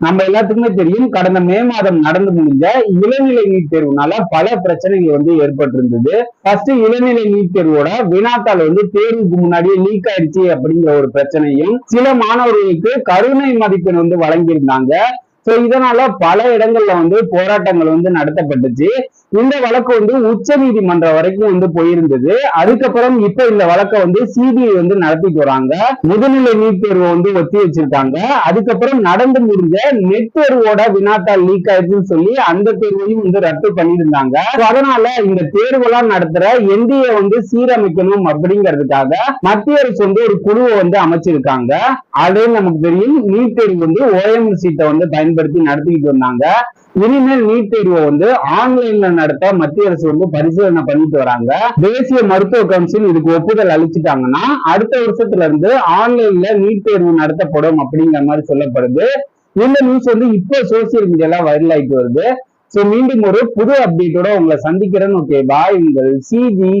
நம்ம எல்லாத்துக்குமே தெரியும் கடந்த மே மாதம் நடந்து முடிஞ்ச இளநிலை நீட் தேர்வுனால பல பிரச்சனைகள் வந்து ஏற்பட்டிருந்தது. ஃபர்ஸ்ட் இளநிலை நீட் தேர்வோட வினாத்தால் வந்து தேர்வுக்கு முன்னாடியே லீக் ஆயிடுச்சு அப்படிங்கிற ஒரு பிரச்சனையும் சில மாணவர்களுக்கு கருணை மதிப்பெண் வந்து வழங்கியிருந்தாங்க. சோ இதனால பல இடங்கள்ல வந்து போராட்டங்கள் வந்து நடத்தப்பட்டுச்சு. இந்த வழக்கு வந்து உச்ச நீதிமன்றம் வரைக்கும் வந்து போயிருந்தது. அதுக்கப்புறம் இப்ப இந்த வழக்கை வந்து சிபிஐ வந்து நடத்திட்டு வராங்க. முதுநிலை நீட் தேர்வை வந்து ஒத்தி வச்சிருக்காங்க. அதுக்கப்புறம் நடந்து முடிஞ்ச நெட் தேர்வோட வினாத்தால் லீக் ஆயிடுச்சுன்னு சொல்லி அந்த தேர்வையும் வந்து ரத்து பண்ணியிருந்தாங்க. அதனால இந்த தேர்வெல்லாம் நடத்துற என்டிஏ வந்து சீரமைக்கணும் அப்படிங்கிறதுக்காக மத்திய அரசு வந்து ஒரு குழுவை வந்து அமைச்சிருக்காங்க. ஆல்ரெடி நமக்கு தெரியும். நீட் தேர்வு வந்து ஓஎம் சீட்டை வந்து பயன்படுத்தி நடத்திக்கிட்டு வந்தாங்க. இனிமேல் நீட் தேர்வை வந்து ஆன்லைன்ல நடத்த மத்திய அரசு வந்து பரிசீலனை பண்ணிட்டு வராங்க. தேசிய மருத்துவ கவுன்சில் இதுக்கு ஒப்புதல் அளிச்சுட்டாங்கன்னா அடுத்த வருஷத்துல இருந்து ஆன்லைன்ல நீட் தேர்வு நடத்தப்படும் அப்படிங்கிற மாதிரி சொல்லப்படுது. இந்த நியூஸ் வந்து இப்போ சோசியல் மீடியால வைரல் ஆயிட்டு வருது. சோ மீண்டும் ஒரு புது அப்டேட்டோட உங்களை சந்திக்கிறேன்னு ஓகே பாய் உங்கள் சிஜி